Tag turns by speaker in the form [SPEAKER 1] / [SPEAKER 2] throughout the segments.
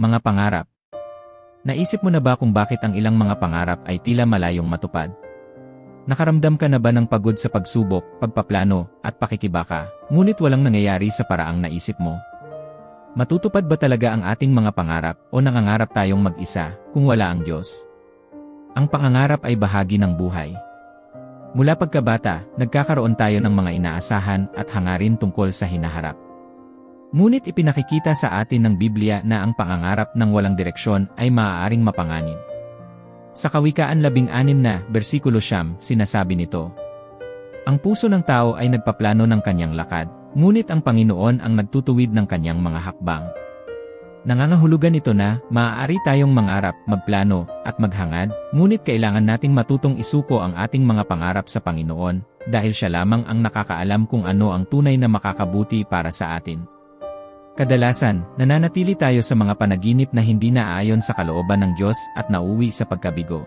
[SPEAKER 1] Mga pangarap. Naisip mo na ba kung bakit ang ilang mga pangarap ay tila malayong matupad? Nakaramdam ka na ba ng pagod sa pagsubok, pagpaplano, at pakikibaka, ngunit walang nangyayari sa paraang naisip mo? Matutupad ba talaga ang ating mga pangarap o nangangarap tayong mag-isa kung wala ang Diyos? Ang pangangarap ay bahagi ng buhay. Mula pagkabata, nagkakaroon tayo ng mga inaasahan at hangarin tungkol sa hinaharap. Ngunit ipinakikita sa atin ng Biblia na ang pangangarap ng walang direksyon ay maaaring mapanganib. Sa Kawikaan 16 na, versikulo siyam, sinasabi nito, Ang puso ng tao ay nagpaplano ng kanyang lakad, ngunit ang Panginoon ang nagtutuwid ng kanyang mga hakbang. Nangangahulugan ito na, maaari tayong mangarap, magplano, at maghangad, ngunit kailangan nating matutong isuko ang ating mga pangarap sa Panginoon, dahil siya lamang ang nakakaalam kung ano ang tunay na makakabuti para sa atin. Kadalasan, nananatili tayo sa mga panaginip na hindi naaayon sa kalooban ng Diyos at nauwi sa pagkabigo.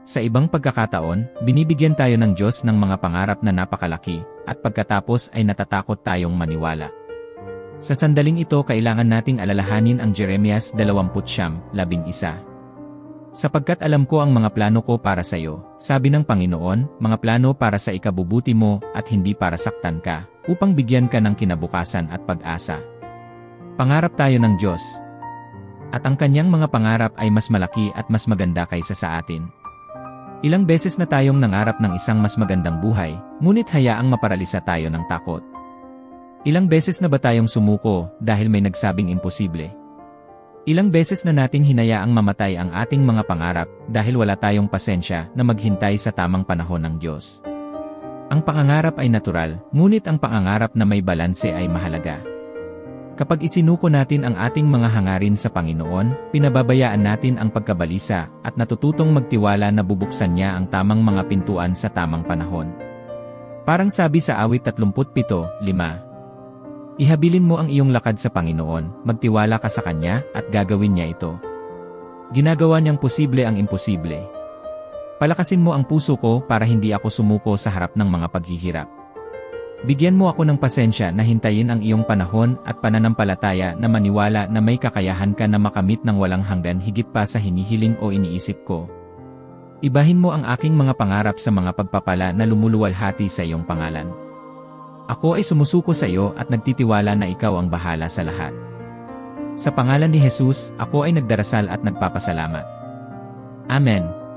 [SPEAKER 1] Sa ibang pagkakataon, binibigyan tayo ng Diyos ng mga pangarap na napakalaki, at pagkatapos ay natatakot tayong maniwala. Sa sandaling ito kailangan nating alalahanin ang Jeremias 20:11. Sapagkat alam ko ang mga plano ko para sa iyo, sabi ng Panginoon, mga plano para sa ikabubuti mo at hindi para saktan ka, upang bigyan ka ng kinabukasan at pag-asa. Pangarap tayo ng Diyos. At ang kanyang mga pangarap ay mas malaki at mas maganda kaysa sa atin. Ilang beses na tayong nangarap ng isang mas magandang buhay, ngunit hayaang maparalisa tayo ng takot. Ilang beses na ba tayong sumuko dahil may nagsabing imposible? Ilang beses na nating hinayaang mamatay ang ating mga pangarap dahil wala tayong pasensya na maghintay sa tamang panahon ng Diyos. Ang pangangarap ay natural, ngunit ang pangangarap na may balanse ay mahalaga. Kapag isinuko natin ang ating mga hangarin sa Panginoon, pinababayaan natin ang pagkabalisa at natututong magtiwala na bubuksan niya ang tamang mga pintuan sa tamang panahon. Parang sabi sa awit 37, 5. Ihabilin mo ang iyong lakad sa Panginoon, magtiwala ka sa Kanya at gagawin niya ito. Ginagawa niyang posible ang imposible. Palakasin mo ang puso ko para hindi ako sumuko sa harap ng mga paghihirap. Bigyan mo ako ng pasensya na hintayin ang iyong panahon at pananampalataya na maniwala na may kakayahan ka na makamit ng walang hanggan higit pa sa hinihiling o iniisip ko. Ibahin mo ang aking mga pangarap sa mga pagpapala na lumuluwalhati sa iyong pangalan. Ako ay sumusuko sa iyo at nagtitiwala na ikaw ang bahala sa lahat. Sa pangalan ni Jesus, ako ay nagdarasal at nagpapasalamat. Amen.